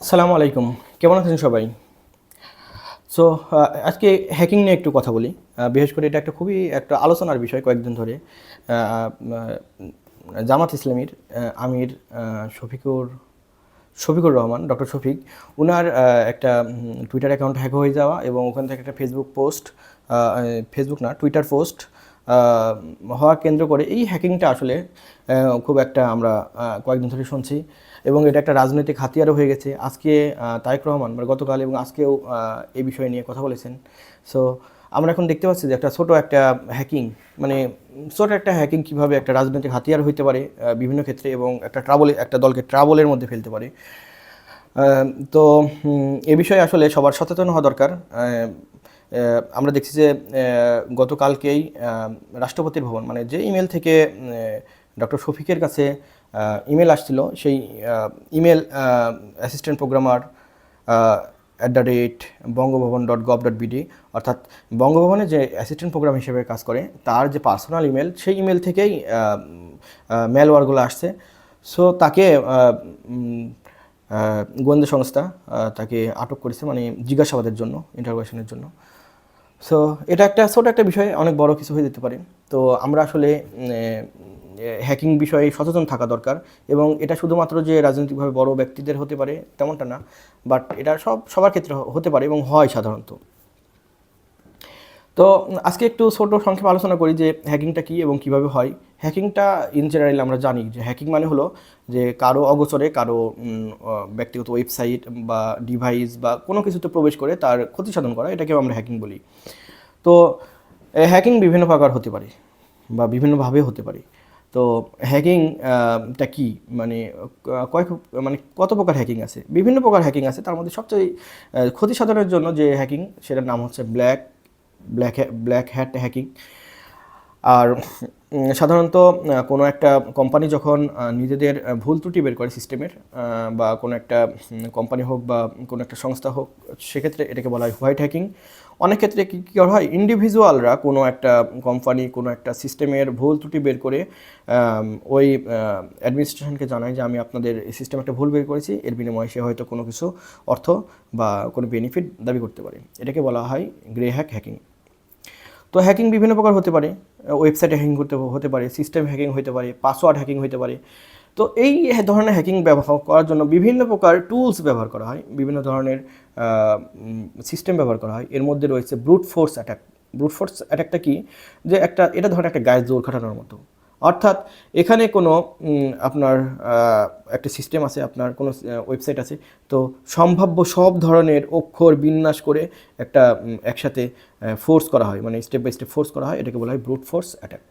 আসসালামু আলাইকুম। কেমন আছেন সবাই? সো আজকে হ্যাকিং নিয়ে একটু কথা বলি। বিশেষ করে এটা একটা খুবই একটা আলোচনার বিষয় কয়েকদিন ধরে। জামাত ইসলামীর আমির শফিকুর শফিকুর রহমান, ডক্টর শফিক, উনার একটা টুইটার অ্যাকাউন্ট হ্যাক হয়ে যাওয়া এবং ওখান থেকে একটা ফেসবুক পোস্ট ফেসবুক না টুইটার পোস্ট হওয়া কেন্দ্র করে এই হ্যাকিংটা আসলে খুব একটা আমরা কয়েকদিন ধরে শুনছি। এবং এটা একটা রাজনৈতিক হাতিয়ারও হয়ে গেছে। আজকে তারেক রহমান মানে গতকাল এবং আজকেও এই বিষয় নিয়ে কথা বলেছেন। সো আমরা এখন দেখতে পাচ্ছি যে একটা ছোট একটা হ্যাকিং মানে ছোট একটা হ্যাকিং কীভাবে একটা রাজনৈতিক হাতিয়ার হইতে পারে বিভিন্ন ক্ষেত্রে এবং একটা ট্রাবল একটা দলকে ট্রাবলের মধ্যে ফেলতে পারে। তো এ বিষয়ে আসলে সবার সচেতন হওয়া দরকার। আমরা দেখছি যে গতকালকেই রাষ্ট্রপতির ভবন মানে যে ইমেল থেকে ডক্টর শফিকের কাছে ইমেল আসছিল। সেই email assistant programmer at the rate Bangabhaban dot gov dot BD অর্থাৎ বঙ্গভবনে যে অ্যাসিস্ট্যান্ট প্রোগ্রাম হিসেবে কাজ করে, তার যে পার্সোনাল ইমেল সেই ইমেল থেকেই মেলওয়ারগুলো আসছে। সো তাকে গোয়েন্দা সংস্থা তাকে আটক করেছে মানে জিজ্ঞাসাবাদের জন্য ইন্টারোগেশনের জন্য। সো এটা একটা ছোট একটা বিষয়, অনেক বড় কিছু হয়ে যেতে পারে। তো আমরা আসলে হ্যাকিং বিষয়ে সচেতন থাকা দরকার এবং এটা শুধুমাত্র যে রাজনৈতিকভাবে বড় ব্যক্তিদের হতে পারে তেমনটা না বাট এটা সব, সবার ক্ষেত্রে হতে পারে এবং হয় সাধারণত। তো আজকে একটু ছোট সংক্ষেপে আলোচনা করি যে হ্যাকিংটা কী এবং কীভাবে হয়। হ্যাকিংটা ইন জেনারেল আমরা জানি যে হ্যাকিং মানে হলো যে কারও অগোচরে কারও ব্যক্তিগত ওয়েবসাইট বা ডিভাইস বা কোনো কিছুতে প্রবেশ করে তার ক্ষতি সাধন করা, এটাকেও আমরা হ্যাকিং বলি। তো হ্যাকিং বিভিন্ন প্রকার হতে পারে বা বিভিন্নভাবে হতে পারে। তো হ্যাকিং টা কি? মানে আহ, কয় মানে কত প্রকার হ্যাকিং আছে? বিভিন্ন প্রকার হ্যাকিং আছে। তার মধ্যে সবচেয়ে ক্ষতি সাধনের জন্য যে হ্যাকিং সেটার নাম হচ্ছে black black black hat hacking আর সাধারণত কোনো একটা কোম্পানি যখন নিজেদের ভুল ত্রুটি বের করে সিস্টেমের বা কোনো একটা কোম্পানি হোক বা কোনো একটা সংস্থা হোক সেক্ষেত্রে এটাকে বলা হয় হোয়াইট হ্যাকিং অনেক ক্ষেত্রে কী কী হয়? ইন্ডিভিজুয়ালরা কোনো একটা কোম্পানি কোনো একটা সিস্টেমের ভুল ত্রুটি বের করে ওই অ্যাডমিনিস্ট্রেশনকে জানায় যে আমি আপনাদের সিস্টেম একটা ভুল বের করেছি, এর বিনিময়ে সে হয়তো কোনো কিছু অর্থ বা কোনো বেনিফিট দাবি করতে পারে। এটাকে বলা হয় গ্রে হ্যাক হ্যাকিং তো হ্যাকিং বিভিন্ন প্রকার হতে পারে। ওয়েবসাইটে হ্যাকিং করতে, হতে পারে সিস্টেম হ্যাকিং হতে পারে পাসওয়ার্ড হ্যাকিং হতে পারে। তো এই ধরনের হ্যাকিং ব্যবহার করার জন্য বিভিন্ন প্রকার টুলস ব্যবহার করা হয়, বিভিন্ন ধরনের সিস্টেম ব্যবহার করা হয়। এর মধ্যে রয়েছে brute force attack brute force অ্যাটাকটা কি? যে একটা, এটা ধরেন একটা গায়ে জোর খাটানোর মতো। অর্থাৎ এখানে কোনো আপনার একটা সিস্টেম আছে, আপনার কোনো ওয়েবসাইট আছে, তো সম্ভাব্য সব ধরনের অক্ষর বিন্যাস করে একটা একসাথে ফোর্স করা হয়। মানে স্টেপ বাই স্টেপ ফোর্স করা হয়। এটাকে বলা হয় ব্রুট ফোর্স অ্যাটাক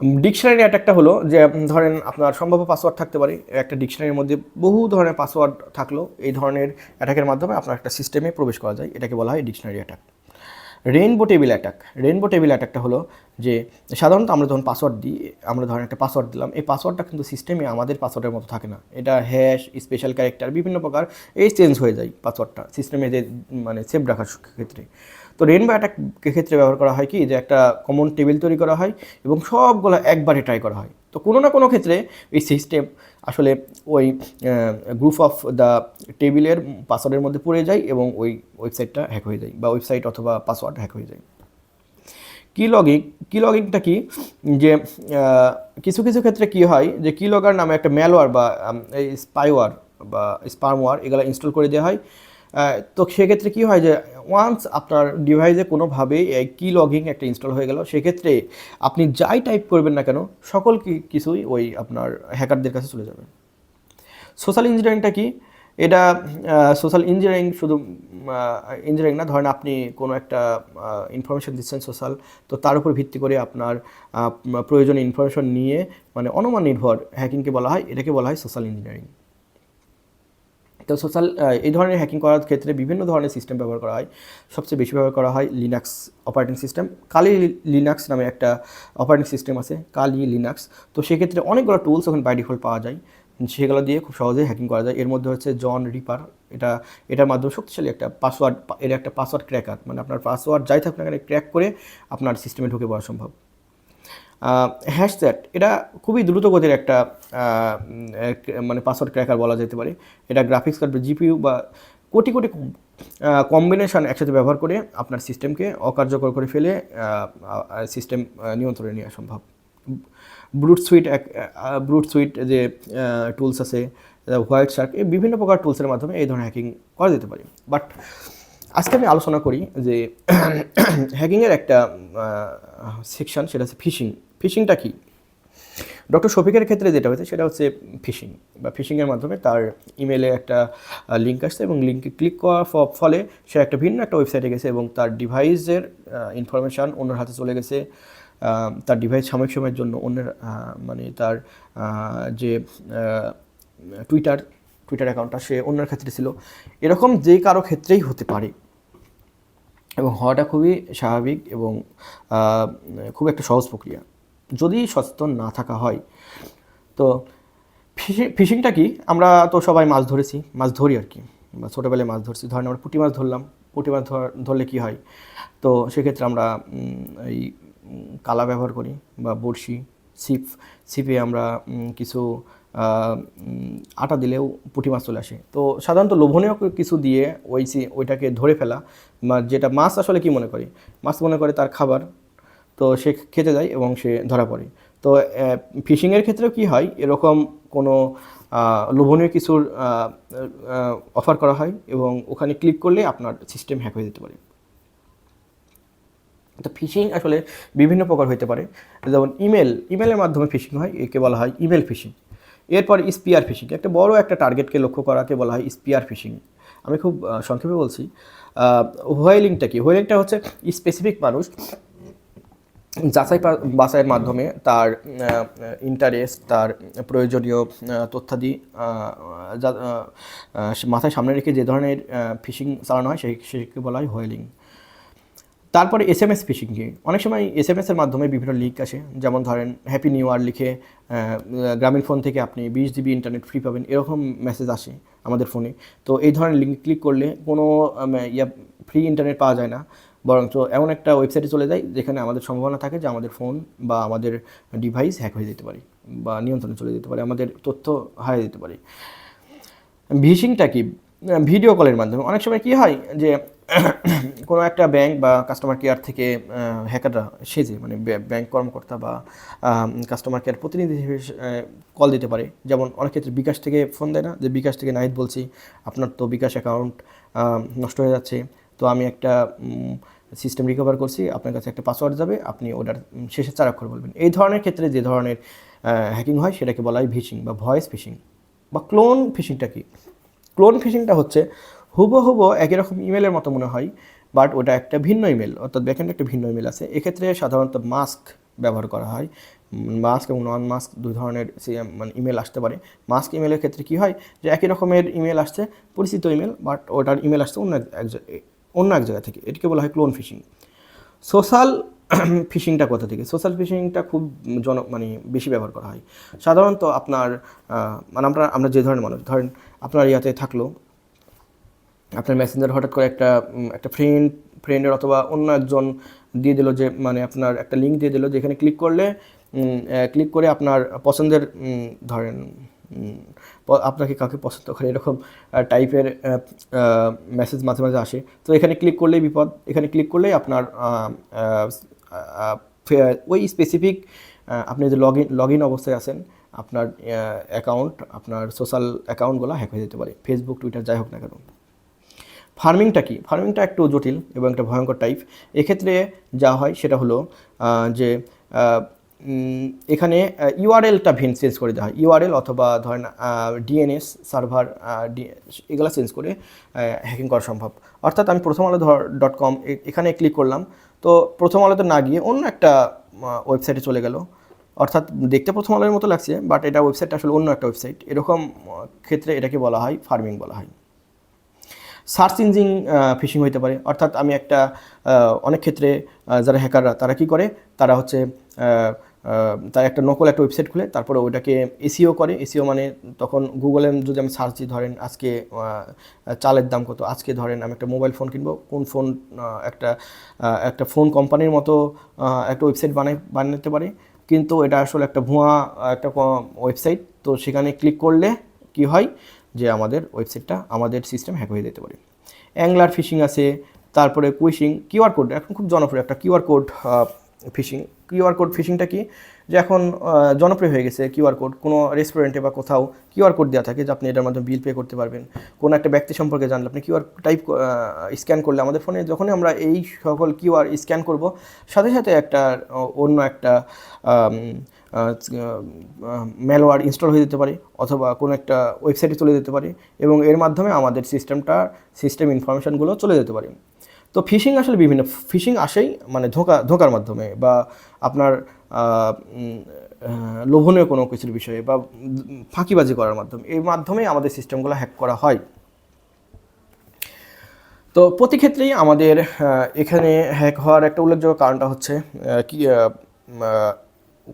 ডিকশনারি অ্যাটাকটা হলো যে ধরেন আপনার সম্ভাব্য পাসওয়ার্ড থাকতে পারে। একটা ডিকশনারির মধ্যে বহু ধরনের পাসওয়ার্ড থাকল। এই ধরনের অ্যাটাকের মাধ্যমে আপনার একটা সিস্টেমে প্রবেশ করা যায়। এটাকে বলা হয় dictionary attack. Rainbow table attack rainbow table অ্যাটাকটা হলো যে, সাধারণত আমরা যখন পাসওয়ার্ড দিই, আমরা ধরেন একটা পাসওয়ার্ড দিলাম। এই পাসওয়ার্ডটা কিন্তু সিস্টেমে আমাদের পাসওয়ার্ডের মতো থাকে না। এটা হ্যাশ স্পেশাল ক্যারেক্টার বিভিন্ন প্রকার, এই চেঞ্জ হয়ে যায় পাসওয়ার্ডটা সিস্টেমে যে মানে সেভ রাখার ক্ষেত্রে। তো রেইনবো অ্যাটাক ক্ষেত্রে ব্যবহার করা হয় কি? যে একটা কমন টেবিল তৈরি করা হয় এবং সবগুলো একবারে ট্রাই করা হয়। তো কোনো না কোনো ক্ষেত্রে এই সিস্টেম আসলে ওই গ্রুপ অফ দ্য টেবিলের পাসওয়ার্ডের মধ্যে পড়ে যায় এবং ওই ওয়েবসাইটটা হ্যাক হয়ে যায় বা ওয়েবসাইট অথবা পাসওয়ার্ড হ্যাক হয়ে যায়। কি লগিং কি লগিংটা কি? যে কিছু কিছু ক্ষেত্রে কি হয়? যে কি লগার নামে একটা ম্যালওয়ার বা এই স্পাইওয়ার বা স্পারমওয়ার এগুলো ইনস্টল করে দেওয়া হয়। তো সেক্ষেত্রে কি হয় যে ওয়ান্স আপনার ডিভাইসে কোনোভাবে কি লগিং একটা ইনস্টল হয়ে গেল, সেক্ষেত্রে আপনি যাই টাইপ করবেন না কেন, সকল কিছুই ওই আপনার হ্যাকারদের কাছে চলে যাবে। সোশ্যাল ইঞ্জিনিয়ারিংটা কি? এটা সোশ্যাল ইঞ্জিনিয়ারিং শুধু ইঞ্জিনিয়ারিং না, ধরেন আপনি কোনো একটা ইনফরমেশন দিচ্ছেন সোশ্যাল তো তার উপর ভিত্তি করে আপনার প্রয়োজনীয় ইনফরমেশন নিয়ে মানে অনুমান নির্ভর হ্যাকিংকে বলা হয়, এটাকে বলা হয় সোশ্যাল ইঞ্জিনিয়ারিং তো সোশ্যাল এই ধরনের হ্যাকিং করার ক্ষেত্রে বিভিন্ন ধরনের সিস্টেম ব্যবহার করা হয়। সবচেয়ে বেশি ব্যবহার করা হয় Linux operating system Kali Linux নামে একটা অপারেটিং সিস্টেম আছে, কালি লিনাক্স তো সেক্ষেত্রে অনেকগুলো টুলস ওখানে বাই ডিফল্ট পাওয়া যায়। সেগুলো দিয়ে খুব সহজেই হ্যাকিং করা যায়। এর মধ্যে হচ্ছে জন রিপার এটা, এটার মাধ্যমে শক্তিশালী একটা পাসওয়ার্ড এটা একটা পাসওয়ার্ড ক্র্যাকার মানে আপনার পাসওয়ার্ড যাই থাকুক না কেন ক্র্যাক করে আপনার সিস্টেমে ঢুকে পড়া সম্ভব। হ্যাশচ্যাট এটা খুবই দ্রুত গতির একটা মানে পাসওয়ার্ড ক্র্যাকার বলা যেতে পারে। এটা গ্রাফিক্স কার্ড বা জিপিইউ বা কোটি কোটি কম্বিনেশন একসাথে ব্যবহার করে আপনার সিস্টেমকে অকার্যকর করে ফেলে সিস্টেম নিয়ন্ত্রণে নেওয়া সম্ভব। ব্রুট সুইট এক ব্রুট সুইট যে টুলস আছে হোয়াইট শার্ক এই বিভিন্ন প্রকার টুলসের মাধ্যমে এই ধরনের হ্যাকিং করা যেতে পারে। বাট আজকে আমি আলোচনা করি যে হ্যাকিংয়ের একটা সেকশন সেটা হচ্ছে ফিশিং ফিশিংটা কী? ডক্টর শফিকের ক্ষেত্রে যেটা হয়েছে সেটা হচ্ছে ফিশিং বা ফিশিংয়ের মাধ্যমে তার ইমেলে একটা লিঙ্ক আসছে এবং লিঙ্কে ক্লিক করার ফলে সে একটা ভিন্ন একটা ওয়েবসাইটে গেছে এবং তার ডিভাইসের ইনফরমেশান অন্যের হাতে চলে গেছে। তার ডিভাইস সাময়িক সময়ের জন্য অন্যের মানে তার যে টুইটার টুইটার অ্যাকাউন্টটা সে অন্যের ক্ষেত্রে ছিল। এরকম যে কারও ক্ষেত্রেই হতে পারে। এবং হওয়াটা খুবই স্বাভাবিক এবং খুব একটা সহজ প্রক্রিয়া। যদি সচেতন না থাকা হয়। তো ফিশিং, ফিশিংটা কি? আমরা তো সবাই মাছ ধরেছি, মাছ ধরি আর কি। বা ছোটোবেলায় মাছ ধরছি। ধরেন আমরা পুঁটি মাছ ধরলাম, পুঁটি মাছ ধর- ধরলে কি হয়? তো সেক্ষেত্রে আমরা এই কালা ব্যবহার করি বা বড়শি, ছিপ, ছিপে আমরা কিছু আটা দিলেও পুঁটি মাছ চলে আসে। তো সাধারণত লোভনীয় কিছু দিয়ে ওই ওইটাকে ধরে ফেলা যেটা মাছ আসলে কি মনে করে? মাছ মনে করে তার খাবার তো সে খেতে যায় এবং সে ধরা পড়ে। তো ফিশিংয়ের ক্ষেত্রেও কি হয়, এরকম কোনো লোভনীয় কিছুর অফার করা হয় এবং ওখানে ক্লিক করলে আপনার সিস্টেম হ্যাক হয়ে যেতে পারে। তো ফিশিং আসলে বিভিন্ন প্রকার হতে পারে। যেমন ইমেল, ইমেলের মাধ্যমে ফিশিং হয়, একে বলা হয় ইমেল ফিশিং। এরপর স্পিয়ার ফিশিং, একটা বড় একটা টার্গেটকে লক্ষ্য করাকে বলা হয় স্পিয়ার ফিশিং। আমি খুব সংক্ষেপে বলছি হোয়েলিংটা কি? হোয়েলিংটা হচ্ছে স্পেসিফিক মানুষ যাচাই বাছাইয়ের মাধ্যমে তার ইন্টারেস্ট তার প্রয়োজনীয় তথ্যাদি মাথায় সামনে রেখে যে ধরনের ফিশিং চালানো হয় সেই, সেকে বলা হয় হোয়েলিং তারপরে এস এম এস ফিশিংকে অনেক সময় এস এম এসের মাধ্যমে বিভিন্ন লিঙ্ক আসে। যেমন ধরেন হ্যাপি নিউ ইয়ার লিখে গ্রামীণ ফোন থেকে আপনি বিশ জিবি ইন্টারনেট ফ্রি পাবেন, এরকম মেসেজ আসে আমাদের ফোনে তো এই ধরনের লিঙ্ক ক্লিক করলে কোনো ইয়া ফ্রি ইন্টারনেট পাওয়া যায় না। বরঞ্চ এমন একটা ওয়েবসাইটে চলে যায় যেখানে আমাদের সম্ভাবনা থাকে যে আমাদের ফোন বা আমাদের ডিভাইস হ্যাক হয়ে যেতে পারে বা নিয়ন্ত্রণে চলে যেতে পারে, আমাদের তথ্য হারিয়ে যেতে পারে। ভিশিংটা কি? ভিডিও কলের মাধ্যমে। অনেক সময় কি হয় যে কোনো একটা ব্যাংক বা কাস্টমার কেয়ার থেকে হ্যাকাররা সেজে মানে ব্যাংক কর্মকর্তা বা কাস্টমার কেয়ার প্রতিনিধি হিসেবে কল দিতে পারে। যেমন অনেক ক্ষেত্রে বিকাশ থেকে ফোন দেয় না, যে বিকাশ থেকে নাহিদ বলছি, আপনার তো বিকাশ অ্যাকাউন্ট নষ্ট হয়ে যাচ্ছে। তো আমি একটা সিস্টেম রিকভার করছি, আপনার কাছে একটা পাসওয়ার্ড যাবে, আপনি ওটার শেষে চার অক্ষর বলবেন। এই ধরনের ক্ষেত্রে যে ধরনের হ্যাকিং হয় সেটাকে বলা হয় ভিশিং বা ভয়েস ফিশিং বা ক্লোন ফিশিংটা কি? ক্লোন ফিশিংটা হচ্ছে হুবহুব একই রকম ইমেলের মতো মনে হয় বাট ওটা একটা ভিন্ন ইমেল অর্থাৎ ব্যাকেন্ডে একটা ভিন্ন ইমেল আছে। এক্ষেত্রে সাধারণত মাস্ক ব্যবহার করা হয়। মাস্ক এবং নন মাস্ক দুই ধরনের মানে ইমেল আসতে পারে। মাস্ক ইমেলের ক্ষেত্রে কি হয় যে একই রকমের ইমেল আসছে, পরিচিত ইমেল বাট ওটার ইমেল আসছে অন্য অন্য এক জায়গা থেকে, এটিকে বলা হয় ক্লোন ফিশিং সোশ্যাল ফিশিংটা কোথা থেকে? সোশ্যাল ফিশিংটা খুব জন মানে বেশি ব্যবহার করা হয়। সাধারণত আপনার মানে আমরা আমরা যে ধরনের মানুষ, ধরেন আপনার ইয়াতে থাকল, আপনার মেসেঞ্জার হঠাৎ করে একটা একটা ফ্রেন্ড ফ্রেন্ডের অথবা অন্য একজন দিয়ে দিল যে মানে আপনার একটা লিঙ্ক দিয়ে দিল, যেখানে ক্লিক করলে ক্লিক করে আপনার পছন্দের ধরেন আপনাকে কাউকে পছন্দ করে, এরকম টাইপের মেসেজ মাঝে মাঝে আসে। তো এখানে ক্লিক করলেই বিপদ, এখানে ক্লিক করলেই আপনার ওই স্পেসিফিক আপনি যে লগ ইন লগ ইন অবস্থায় আছেন, আপনার অ্যাকাউন্ট আপনার সোশ্যাল অ্যাকাউন্টগুলো হ্যাক হয়ে যেতে পারে। ফেসবুক টুইটার যাই হোক না কেন। ফার্মিংটা কি? ফার্মিংটা একটু জটিল এবং একটা ভয়ঙ্কর টাইপ এক্ষেত্রে যা হয় সেটা হলো যে এখানে ইউআরএলটা ভিন চেঞ্জ করে দেওয়া হয়। ইউআরএল অথবা ধরেন ডিএনএস সার্ভার এগুলো চেঞ্জ করে হ্যাকিং করা সম্ভব। অর্থাৎ আমি প্রথম আলো ধর ডট কম এখানে ক্লিক করলাম। তো প্রথম আলোতে না গিয়ে অন্য একটা ওয়েবসাইটে চলে গেল। অর্থাৎ দেখতে প্রথম আলোর মতো লাগছে বাট এটা ওয়েবসাইটটা আসলে অন্য একটা ওয়েবসাইট এরকম ক্ষেত্রে এটাকে বলা হয় ফার্মিং বলা হয়। সার্চ ইঞ্জিন ফিশিং হইতে পারে। অর্থাৎ আমি একটা অনেক ক্ষেত্রে যারা হ্যাকাররা তারা কি করে? তারা হচ্ছে তার একটা নকল একটা ওয়েবসাইট খুলে, তারপরে ওইটাকে এসিও করে। এসিও মানে তখন গুগলে যদি আমি সার্চ দিই, ধরেন আজকে চালের দাম কত? আজকে ধরেন আমি একটা মোবাইল ফোন কিনবো। কোন ফোন একটা একটা ফোন কোম্পানির মতো একটা ওয়েবসাইট বানাই, বানাতে পারে। কিন্তু এটা আসলে একটা ভুয়া, একটা ওয়েবসাইট তো সেখানে ক্লিক করলে কি হয়? যে আমাদের ওয়েবসাইটটা আমাদের সিস্টেম হ্যাক হয়ে যেতে পারে। অ্যাংলার ফিশিং আছে, তারপরে কুইশিং কিউআর কোড এখন খুব জনপ্রিয় একটা QR code phishing QR code ফিশিংটা কি? যে এখন জনপ্রিয় হয়ে গেছে কিউআর কোড। কোনো রেস্টুরেন্টে বা কোথাও কিউআর কোড দেওয়া থাকে যে আপনি এটার মাধ্যমে বিল পে করতে পারবেন। কোনো একটা ব্যক্তি সম্পর্কে জানলে আপনি কিউআর টাইপ স্ক্যান করলে আমাদের ফোনে যখনই আমরা এই সকল কিউআর স্ক্যান করব, সাথে সাথে একটা অন্য একটা ম্যালওয়ার ইনস্টল হয়ে যেতে পারে অথবা কোনো একটা ওয়েবসাইটে চলে যেতে পারে এবং এর মাধ্যমে আমাদের সিস্টেমটা সিস্টেম ইনফরমেশানগুলো চলে যেতে পারে। তো ফিশিং আসলে বিভিন্ন ফিশিং আসেই মানে ধোকা, ধোকার মাধ্যমে বা আপনার লোভনীয় কোনো কিছুর বিষয়ে বা ফাঁকিবাজি করার মাধ্যমে। এর মাধ্যমেই আমাদের সিস্টেমগুলো হ্যাক করা হয়। তো প্রতি ক্ষেত্রেই আমাদের এখানে হ্যাক হওয়ার একটা উল্লেখযোগ্য কারণটা হচ্ছে কি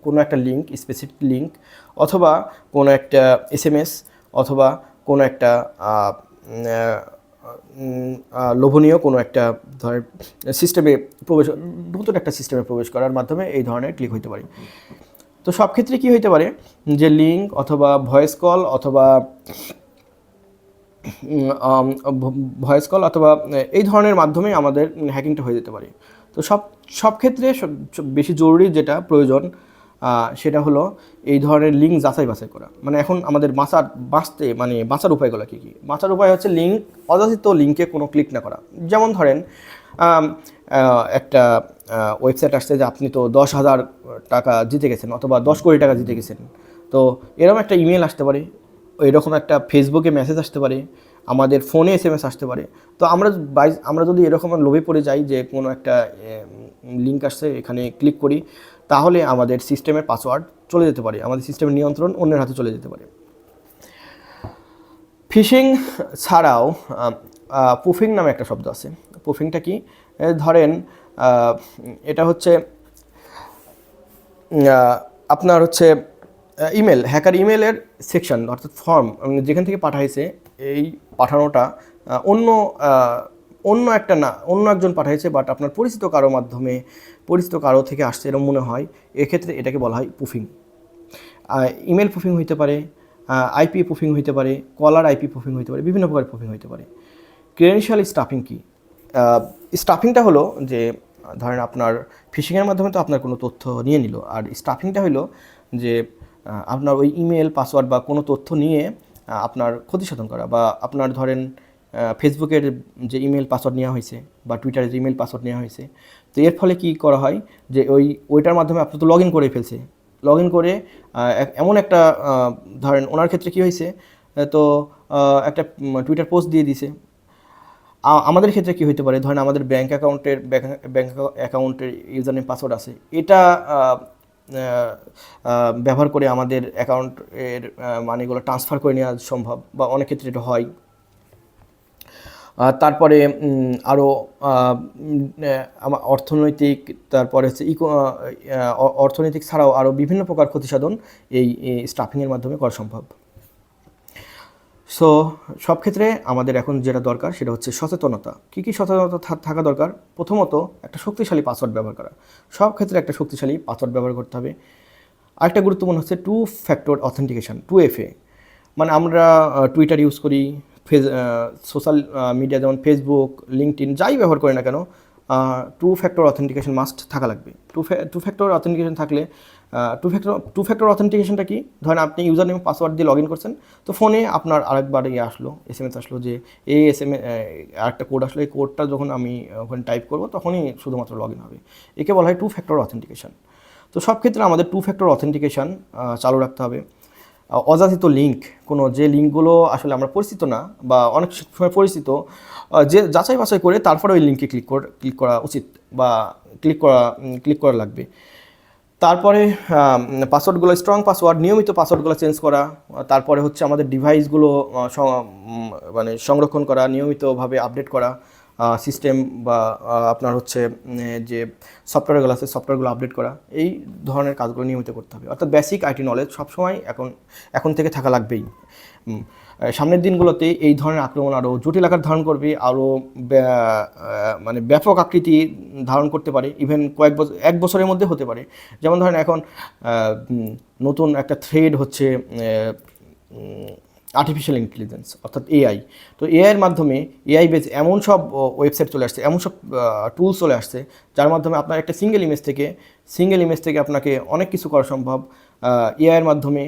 কোনো একটা লিঙ্ক স্পেসিফিক লিঙ্ক অথবা কোনো একটা এস অথবা কোনো একটা লোভনীয় কোনো একটা ধরেন সিস্টেমে প্রবেশ নতুন একটা সিস্টেমে প্রবেশ করার মাধ্যমে এই ধরনের ক্লিক হইতে পারে। তো সব ক্ষেত্রে কী হইতে পারে? যে লিঙ্ক অথবা ভয়েস কল অথবা ভয়েস কল অথবা এই ধরনের মাধ্যমে আমাদের হ্যাকিংটা হয়ে যেতে পারে। তো সব সব ক্ষেত্রে বেশি জরুরি যেটা প্রয়োজন সেটা হলো এই ধরনের লিঙ্ক যাচাই বাছাই করা। মানে এখন আমাদের বাঁচার, বাঁচতে মানে বাঁচার উপায়গুলো কী কী? বাঁচার উপায় হচ্ছে লিঙ্ক অযাচিত লিঙ্কে কোনো ক্লিক না করা। যেমন ধরেন একটা ওয়েবসাইট আসছে যে আপনি তো দশ হাজার টাকা জিতে গেছেন অথবা দশ কোটি টাকা জিতে গেছেন। তো এরকম একটা ইমেল আসতে পারে, এরকম একটা ফেসবুকে মেসেজ আসতে পারে, আমাদের ফোনে এস এম এস আসতে পারে। তো আমরা আমরা যদি এরকম লোভে পড়ে যাই যে কোনো একটা লিঙ্ক আসছে, এখানে ক্লিক করি তাহলে আমাদের সিস্টেমের পাসওয়ার্ড চলে যেতে পারে, আমাদের সিস্টেমের নিয়ন্ত্রণ অন্যের হাতে চলে যেতে পারে। ফিশিং ছাড়াও পুফিং নামে একটা শব্দ আছে। পুফিংটা কি? ধরেন এটা হচ্ছে আপনার হচ্ছে ইমেল, হ্যাকার ইমেলের সেকশন, অর্থাৎ ফর্ম যেখান থেকে পাঠাইছে, এই পাঠানোটা অন্য অন্য একটা না, অন্য একজন পাঠাইছে বাট আপনার পরিচিত কারও মাধ্যমে, পরিচিত কারও থেকে আসছে এরকম মনে হয়, এক্ষেত্রে এটাকে বলা হয় পুফিং ইমেল পুফিং হইতে পারে আইপি পুফিং হইতে পারে কলার আইপি পুফিং হইতে পারে, বিভিন্ন প্রকার পুফিং হইতে পারে। ক্রেডেনশিয়াল স্টাফিং কি? স্টাফিংটা হলো যে, ধরেন আপনার ফিশিংয়ের মাধ্যমে তো আপনার কোনো তথ্য নিয়ে নিল, আর স্টাফিংটা হলো যে আপনার ওই ইমেল পাসওয়ার্ড বা কোনো তথ্য নিয়ে আপনার ক্ষতি সাধন করা, বা আপনার ধরেন ফেসবুকের যে ইমেল পাসওয়ার্ড নেওয়া হয়েছে বা টুইটারের যে ইমেল পাসওয়ার্ড নেওয়া হয়েছে, তো এর ফলে কি করা হয় যে ওই, ওইটার মাধ্যমে আপনি তো লগ ইন করে ফেলছে। লগ ইন করে এমন একটা ধরেন ওনার ক্ষেত্রে কি হয়েছে তো একটা টুইটার পোস্ট দিয়ে দিছে। আমাদের ক্ষেত্রে কি হতে পারে, ধরেন আমাদের ব্যাংক অ্যাকাউন্টের ব্যাংক অ্যাকাউন্টের ইউজার নেম পাসওয়ার্ড আছে। এটা ব্যবহার করে আমাদের অ্যাকাউন্টের মানিগুলো ট্রান্সফার করে নেওয়া সম্ভব বা অনেক ক্ষেত্রে এটা হয়। তারপরে আরও অর্থনৈতিক, তারপরে হচ্ছে ইকো অর্থনৈতিক ছাড়াও আরও বিভিন্ন প্রকার ক্ষতিসাধন এই স্টাফিংয়ের মাধ্যমে করা সম্ভব। সো সব ক্ষেত্রে আমাদের এখন যেটা দরকার সেটা হচ্ছে সচেতনতা। কী কী সচেতনতা থাকা দরকার? প্রথমত, একটা শক্তিশালী পাসওয়ার্ড ব্যবহার করা। সব ক্ষেত্রে একটা শক্তিশালী পাসওয়ার্ড ব্যবহার করতে হবে। আরেকটা গুরুত্বপূর্ণ হচ্ছে two factor authentication two F A মানে আমরা টুইটার ইউজ করি ফেস সোশ্যাল মিডিয়া যেমন ফেসবুক লিঙ্কড যাই ব্যবহার করি না কেন টু ফ্যাক্টর অথেন্টিকেশন মাস্ট থাকা লাগবে। টু টু ফ্যাক্টর অথেন্টিকেশন থাকলে টু ফ্যাক্টর টু ফ্যাক্টর অথেন্টিকেশনটা কি? ধরেন আপনি ইউজার নেম পাসওয়ার্ড দিয়ে লগ ইন করছেন, তো ফোনে আপনার আরেকবার ইয়ে আসলো এস এম এস আসলো যে, এই এস এম আরেকটা কোড আসলো, এই কোডটা যখন আমি ওখানে টাইপ করব, তখনই শুধুমাত্র লগ ইন হবে। একে বলা হয় টু ফ্যাক্টর অথেন্টিকেশন তো সব ক্ষেত্রে আমাদের টু ফ্যাক্টর অথেন্টিকেশন চালু রাখতে হবে। অযাচিত লিঙ্ক কোনো যে লিঙ্কগুলো আসলে আমরা পরিচিত না বা অনেক সময় পরিচিত যে যাচাই বাছাই করে তারপরে ওই লিঙ্কে ক্লিক ক্লিক করা উচিত বা ক্লিক করা ক্লিক করা লাগবে। তারপরে পাসওয়ার্ডগুলো স্ট্রং পাসওয়ার্ড নিয়মিত পাসওয়ার্ডগুলো চেঞ্জ করা তারপরে হচ্ছে আমাদের ডিভাইসগুলো মানে সংরক্ষণ করা, নিয়মিতভাবে আপডেট করা সিস্টেম বা আপনার হচ্ছে যে সফটওয়্যারগুলো আছে সফটওয়্যারগুলো আপডেট করা, এই ধরনের কাজগুলো নিয়মিত করতে হবে। অর্থাৎ বেসিক আইটি নলেজ সবসময় এখন এখন থেকে থাকা লাগবেই। সামনের দিনগুলোতে এই ধরনের আক্রমণ আরও জটিল আকার ধারণ করবে আরও মানে ব্যাপক আকৃতি ধারণ করতে পারে ইভেন কয়েক বছর এক বছরের মধ্যে হতে পারে। যেমন ধরেন এখন নতুন একটা থ্রেড হচ্ছে আর্টিফিশিয়াল ইন্টেলিজেন্স অর্থাৎ এআই তো এআইয়ের মাধ্যমে এআই বেজ এমন সব ওয়েবসাইট চলে আসছে, এমন সব টুলস চলে আসছে, যার মাধ্যমে আপনার একটা সিঙ্গেল ইমেজ থেকে সিঙ্গেল ইমেজ থেকে আপনাকে অনেক কিছু করা সম্ভব। এআইয়ের মাধ্যমে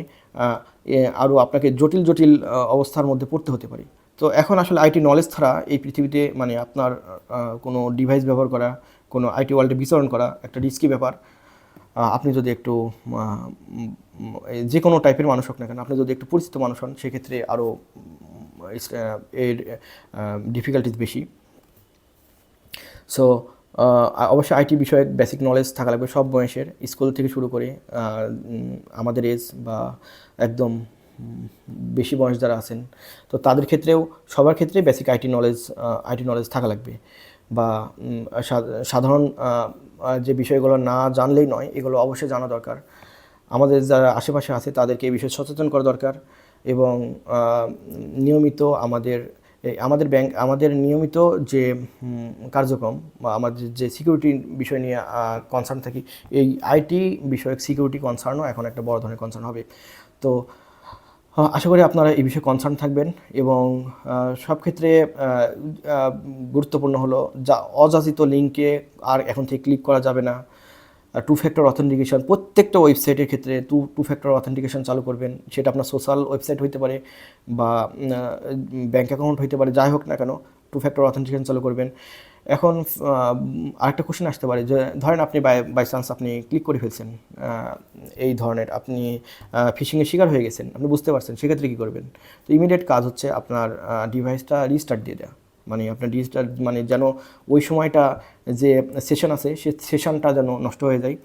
আরও আপনাকে জটিল জটিল অবস্থার মধ্যে পড়তে হতে পারে। তো এখন আসলে আইটি নলেজ ছাড়া এই পৃথিবীতে মানে আপনার কোনো ডিভাইস ব্যবহার করা, কোনো আইটি ওয়ার্ল্ডে বিচরণ করা একটা রিস্কি ব্যাপার। আপনি যদি একটু যে কোনো টাইপের মানুষ হোক না কেন, আপনি যদি একটু পরিচিত মানুষ হন, সেক্ষেত্রে আরও এর ডিফিকাল্টিজ বেশি। সো অবশ্যই আইটি বিষয়ে বেসিক নলেজ থাকা লাগবে সব বয়সের। স্কুল থেকে শুরু করে আমাদের এজ বা একদম বেশি বয়স যারা আছেন, তো তাদের ক্ষেত্রেও, সবার ক্ষেত্রে basic IT knowledge IT knowledge থাকা লাগবে। বা সাধারণ যে বিষয়গুলো না জানলেই নয়, এগুলো অবশ্যই জানা দরকার। আমাদের যারা আশেপাশে আছে, তাদেরকে এই বিষয়ে সচেতন করা দরকার এবং নিয়মিত আমাদের আমাদের ব্যাংক, আমাদের নিয়মিত যে কার্যক্রম বা আমাদের যে সিকিউরিটি বিষয় নিয়ে কনসার্ন থাকি, এই আইটি বিষয়ক সিকিউরিটি কনসার্নও এখন একটা বড় ধরনের কনসার্ন হবে। তো আশা করি আপনারা এই বিষয়ে কনসার্ন থাকবেন এবং সব ক্ষেত্রে গুরুত্বপূর্ণ হলো যা অযাচিত লিঙ্কে আর এখন থেকে ক্লিক করা যাবে না। টু ফ্যাক্টর অথেন্টিকেশন প্রত্যেকটা ওয়েবসাইটের ক্ষেত্রে টু টু ফ্যাক্টর অথেন্টিকেশন চালু করবেন। সেটা আপনার সোশ্যাল ওয়েবসাইট হইতে পারে বা ব্যাঙ্ক অ্যাকাউন্ট হইতে পারে, যাই হোক না কেন টু ফ্যাক্টর অথেন্টিকেশন চালু করবেন। এখন আরেকটা কোশ্চেন আসতে পারে যে, ধরেন আপনি বাই বাই চান্স আপনি ক্লিক করে ফেলছেন এই ধরনের, আপনি ফিশিংয়ের শিকার হয়ে গেছেন, আপনি বুঝতে পারছেন, সেক্ষেত্রে কী করবেন? তো ইমিডিয়েট কাজ হচ্ছে আপনার ডিভাইসটা রিস্টার্ট দিয়ে দেওয়া মানে আপনার ডিজিটাল মানে যেন ওই সময়টা যে সেশন আছে, সে সেশনটা যেন নষ্ট হয়ে যায়।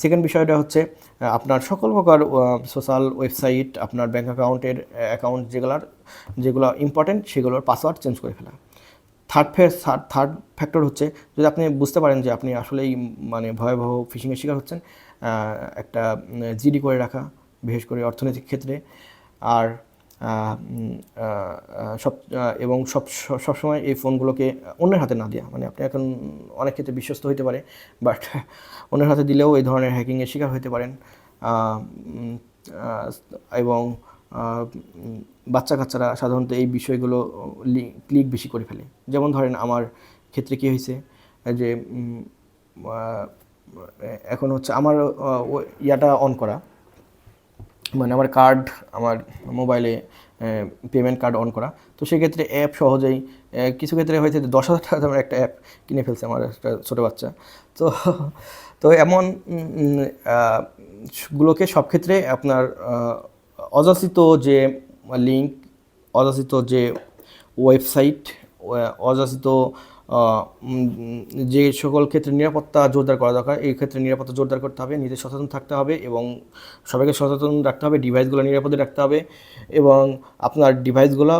সেকেন্ড বিষয়টা হচ্ছে আপনার সকল প্রকার সোশ্যাল ওয়েবসাইট আপনার ব্যাঙ্ক অ্যাকাউন্টের অ্যাকাউন্ট যেগুলার, যেগুলো ইম্পর্টেন্ট সেগুলোর পাসওয়ার্ড চেঞ্জ করে ফেলা। থার্ড ফেস থার্ড ফ্যাক্টর হচ্ছে, যদি আপনি বুঝতে পারেন যে আপনি আসলেই মানে ভয়াবহ ফিশিংয়ের শিকার হচ্ছেন একটা জিডি করে রাখা, বিশেষ করে অর্থনৈতিক ক্ষেত্রে। আর সব এবং সব, সব- সবসময় এই ফোনগুলোকে অন্যের হাতে না দেওয়া মানে আপনি এখন অনেক ক্ষেত্রে বিশ্বস্ত হতে পারে বাট অন্যের হাতে দিলেও এই ধরনের হ্যাকিংয়ের শিকার হতে পারেন। এবং বাচ্চা কাচ্চারা সাধারণত এই বিষয়গুলো ক্লিক বেশি করে ফেলে। যেমন ধরেন আমার ক্ষেত্রে কী হয়েছে যে এখন হচ্ছে আমার ইয়াটা অন করা। মানে আমার কার্ড আমার মোবাইলে পেমেন্ট কার্ড অন করা। তো সেক্ষেত্রে অ্যাপ সহজেই কিছু ক্ষেত্রে হয়েছে দশ হাজার টাকা দামের একটা অ্যাপ কিনে ফেলছে আমার একটা ছোটো বাচ্চা। তো তো এমন গুলোকে সব ক্ষেত্রে আপনার অযাচিত যে লিঙ্ক অযাচিত যে ওয়েবসাইট অযাচিত যে সকল ক্ষেত্রে নিরাপত্তা জোরদার করা দরকার, এই ক্ষেত্রে নিরাপত্তা জোরদার করতে হবে, নিজে সচেতন থাকতে হবে এবং সবাইকে সচেতন রাখতে হবে ডিভাইসগুলো নিরাপদে রাখতে হবে এবং আপনার ডিভাইসগুলো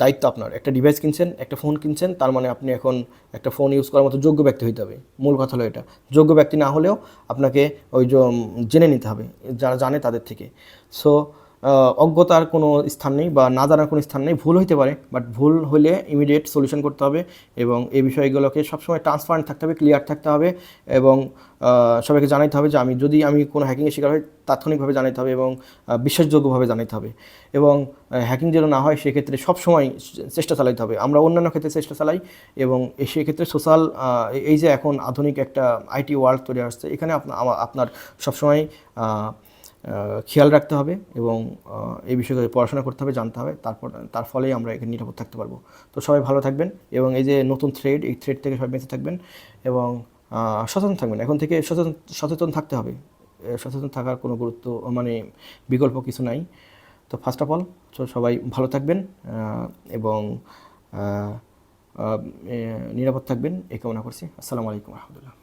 দায়িত্ব আপনার। একটা ডিভাইস কিনছেন, একটা ফোন কিনছেন, তার মানে আপনি এখন একটা ফোন ইউজ করার মতো যোগ্য ব্যক্তি হইতে হবে। মূল কথা হলো এটা। যোগ্য ব্যক্তি না হলেও আপনাকে ওই জেনে নিতে হবে, যারা জানে তাদের থেকে। সো অজ্ঞতার কোনো স্থান নেই বা না জানার কোনো স্থান নেই। ভুল হইতে পারে বাট ভুল হলে ইমিডিয়েট সলিউশন করতে হবে এবং এই বিষয়গুলোকে সবসময় ট্রান্সপারেন্ট থাকতে হবে ক্লিয়ার থাকতে হবে এবং সবাইকে জানাইতে হবে যে আমি, যদি আমি কোনো হ্যাকিংয়ের শিকার হই, তাৎক্ষণিকভাবে জানাইতে হবে এবং বিশ্বাসযোগ্যভাবে জানাইতে হবে এবং হ্যাকিং যেন না হয়, সেক্ষেত্রে সবসময় চেষ্টা চালাইতে হবে। আমরা অন্যান্য ক্ষেত্রে চেষ্টা চালাই এবং সেক্ষেত্রে সোশ্যাল এই যে এখন আধুনিক একটা আইটি ওয়ার্ল্ড তৈরি আসছে, এখানে আপনা- আমা- আপনার সবসময় খেয়াল রাখতে হবে এবং এই বিষয়ে পড়াশোনা করতে হবে, জানতে হবে। তারপর, তার ফলেই আমরা এখানে নিরাপদ থাকতে পারব। তো সবাই ভালো থাকবেন এবং এই যে নতুন থ্রেড এই থ্রেড থেকে সবাই বেঁচে থাকবেন এবং সচেতন থাকবেন। এখন থেকে সচেতন সচেতন থাকতে হবে। সচেতন থাকার কোনো গুরুত্ব মানে বিকল্প কিছু নাই। তো ফার্স্ট অফ অল সবাই ভালো থাকবেন এবং নিরাপদ থাকবেন। এই কামনা করছি। আসসালামু আলাইকুম রহমতুল্লাহ।